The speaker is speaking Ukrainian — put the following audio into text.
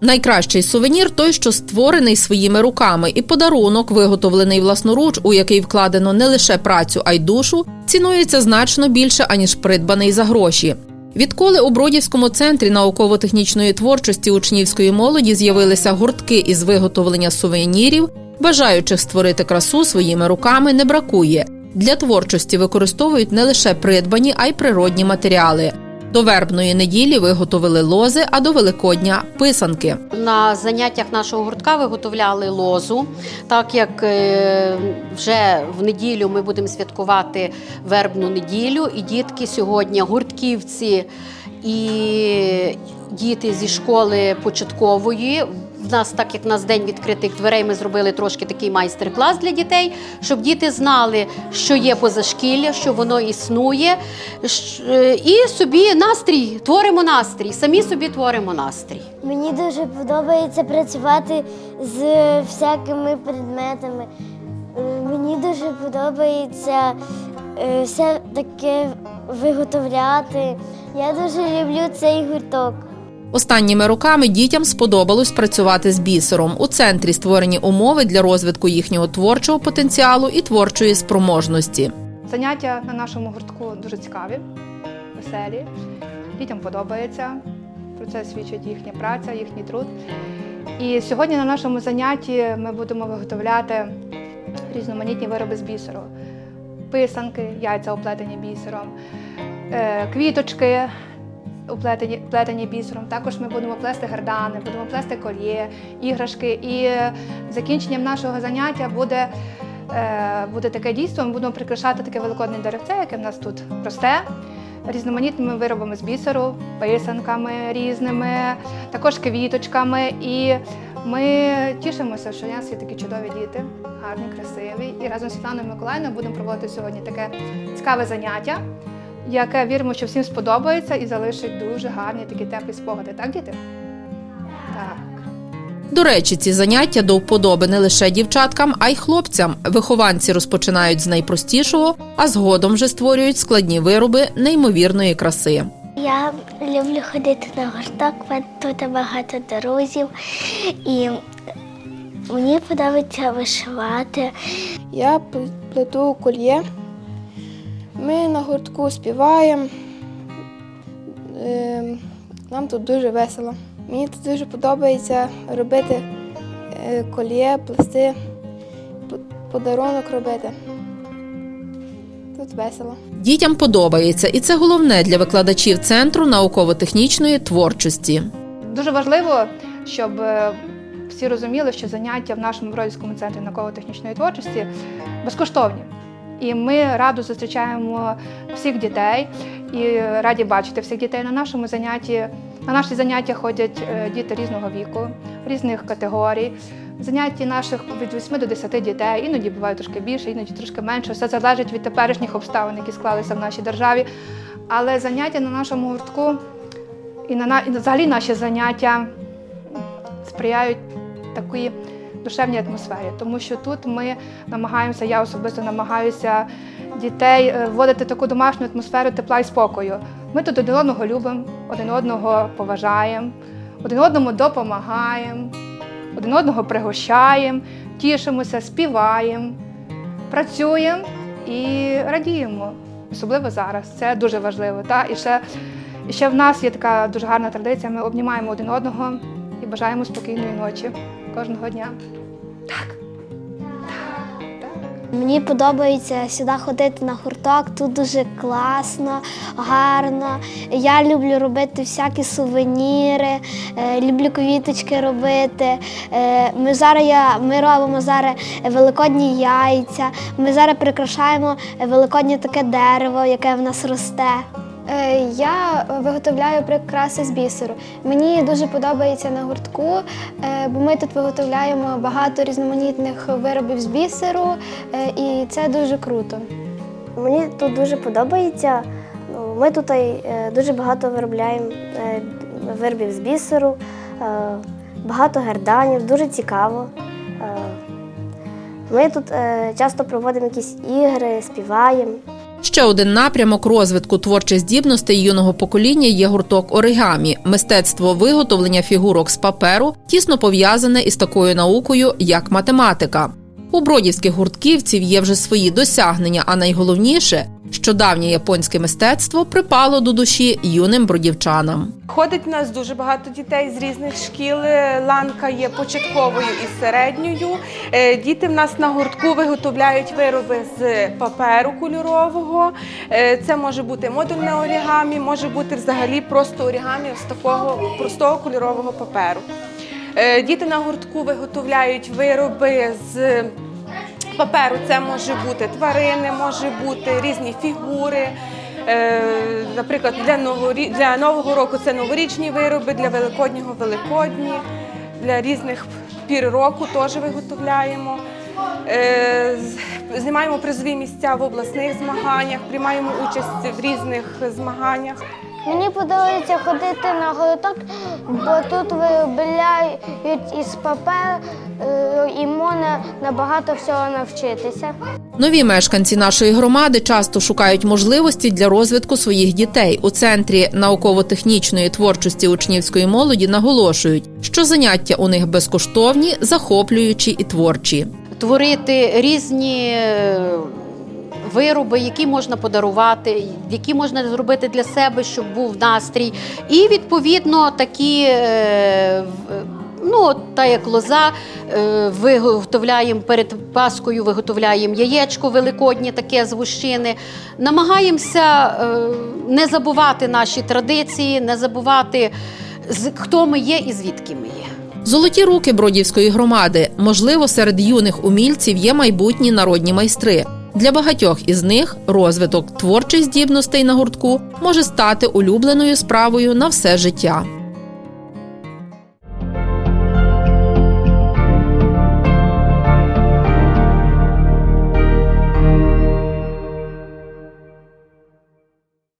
Найкращий сувенір той, що створений своїми руками, і подарунок, виготовлений власноруч, у який вкладено не лише працю, а й душу, цінується значно більше аніж придбаний за гроші. Відколи у Бродівському центрі науково-технічної творчості учнівської молоді з'явилися гуртки із виготовлення сувенірів, бажаючих створити красу своїми руками не бракує. Для творчості використовують не лише придбані, а й природні матеріали. До вербної неділі виготовили лози, а до Великодня писанки. На заняттях нашого гуртка виготовляли лозу, так як е, вже в неділю ми будемо святкувати вербну неділю, і дітки сьогодні гуртківці і діти зі школи початкової. В нас, так як у нас день відкритих дверей, ми зробили трошки такий майстер-клас для дітей, щоб діти знали, що є позашкілля, що воно існує, е, і собі настрій, творимо настрій, самі собі творимо настрій. Мені дуже подобається працювати з всякими предметами. Е, Мені дуже подобається е, все таке виготовляти. Я дуже люблю цей гурток. Останніми роками дітям сподобалось працювати з бісером. У центрі створені умови для розвитку їхнього творчого потенціалу і творчої спроможності. Заняття на нашому гуртку дуже цікаві, веселі. Дітям подобається. Про це свідчить їхня праця, їхній труд. І сьогодні на нашому занятті ми будемо виготовляти різноманітні вироби з бісеру. Писанки, яйця оплетені бісером, е, квіточки оплетені, плетені бісером. Також ми будемо плести гердани, будемо плести кольє, іграшки. І закінченням нашого заняття буде е, буде таке дійство. Ми будемо прикрашати таке великодне деревце, яке в нас тут росте. Різноманітними виробами з бісеру, писанками різними, також квіточками. І ми тішимося, що у нас є такі чудові діти, гарні, красиві. І разом з Світланою Миколаївною будемо проводити сьогодні таке цікаве заняття, яке віримо, що всім сподобається і залишить дуже гарні такі теплі спогади. Так, діти? Так. До речі, ці заняття до вподоби не лише дівчаткам, а й хлопцям. Вихованці розпочинають з найпростішого, а згодом вже створюють складні вироби неймовірної краси. Я люблю ходити на гурток, в мене тут багато друзів і мені подобається вишивати. Я пл- плету кольє. Ми на гуртку співаємо. Ем, Нам тут дуже весело. Мені тут дуже подобається робити е, кольє, плести, подарунок робити. Тут весело. Дітям подобається, і це головне для викладачів центру науково-технічної творчості. Дуже важливо, щоб е, всі розуміли, що заняття в нашому Бродівському центрі науково-технічної творчості безкоштовні. І ми радо зустрічаємо всіх дітей і раді бачити всіх дітей на нашому занятті. На наші заняття ходять е, діти різного віку, різних категорій. Заняття наших від 8 до 10 дітей, іноді буває трошки більше, іноді трошки менше. Все залежить від теперішніх обставин, які склалися в нашій державі. Але заняття на нашому гуртку і на і взагалі наші заняття сприяють такій душевній атмосфері, тому що тут ми намагаємося, я особисто намагаюся дітей е, вводити таку домашню атмосферу тепла і спокою. Ми тут один одного любимо, один одного поважаємо, один одному допомагаємо, один одного пригощаємо, тішимося, співаємо, працюємо і радіємо. Особливо зараз. Це дуже важливо. Та? І ще і ще в нас є така дуже гарна традиція. Ми обнімаємо один одного бажаємо спокійної ночі кожного дня. Так. Мені подобається сюди ходити на гурток, тут дуже класно, гарно. Я люблю робити всякі сувеніри, е, люблю квіточки робити. Е, Ми зараз я, ми робимо зараз великодні яйця. Ми зараз прикрашаємо великоднє таке дерево, яке в нас росте. Е, Я виготовляю прикраси з бісеру. Мені дуже подобається на гуртку, е, бо ми тут виготовляємо багато різноманітних виробів з бісеру, е, і це дуже круто. Мені тут дуже подобається. Ну, Ми тут дуже багато виробляємо виробів з бісеру, багато герданів, дуже цікаво. Ми тут часто проводимо якісь ігри, співаємо. Ще один напрямок розвитку творчих здібностей юного покоління є гурток оригамі, мистецтво виготовлення фігурок з паперу, тісно пов'язане із такою наукою, як математика. У бродівських гуртківців є вже свої досягнення, а найголовніше, що давнє японське мистецтво припало до душі юним бродівчанам. Ходить у нас дуже багато дітей з різних шкіл. Ланка є початковою і середньою. Е, Діти в нас на гуртку виготовляють вироби з паперу кольорового. Е, Це може бути модульне орігамі, може бути взагалі просто орігамі з такого простого кольорового паперу. Е, Діти на гуртку виготовляють вироби з паперу. Це може бути тварини, може бути різні фігури. Е, Наприклад, для, новорі... для Нового року це новорічні вироби, для Великоднього великодні, для різних пір року теж виготовляємо. Е, Знімаємо призові місця в обласних змаганнях, приймаємо участь в різних змаганнях. Мені подобається ходити на гурток, бо тут виробляють із паперу і можна набагато всього навчитися. Нові мешканці нашої громади часто шукають можливості для розвитку своїх дітей. У центрі науково-технічної творчості учнівської молоді наголошують, що заняття у них безкоштовні, захоплюючі і творчі. творити різні е, вироби, які можна подарувати, які можна зробити для себе, щоб був настрій. І відповідно такі. е, Ну, та як лоза, е, виготовляємо перед Паскою, виготовляємо яєчко великоднє, таке з вущини. Намагаємося е, не забувати наші традиції, не забувати, хто ми є і звідки ми є. Золоті руки бродівської громади. Можливо, серед юних умільців є майбутні народні майстри. Для багатьох із них розвиток творчих здібностей на гуртку може стати улюбленою справою на все життя.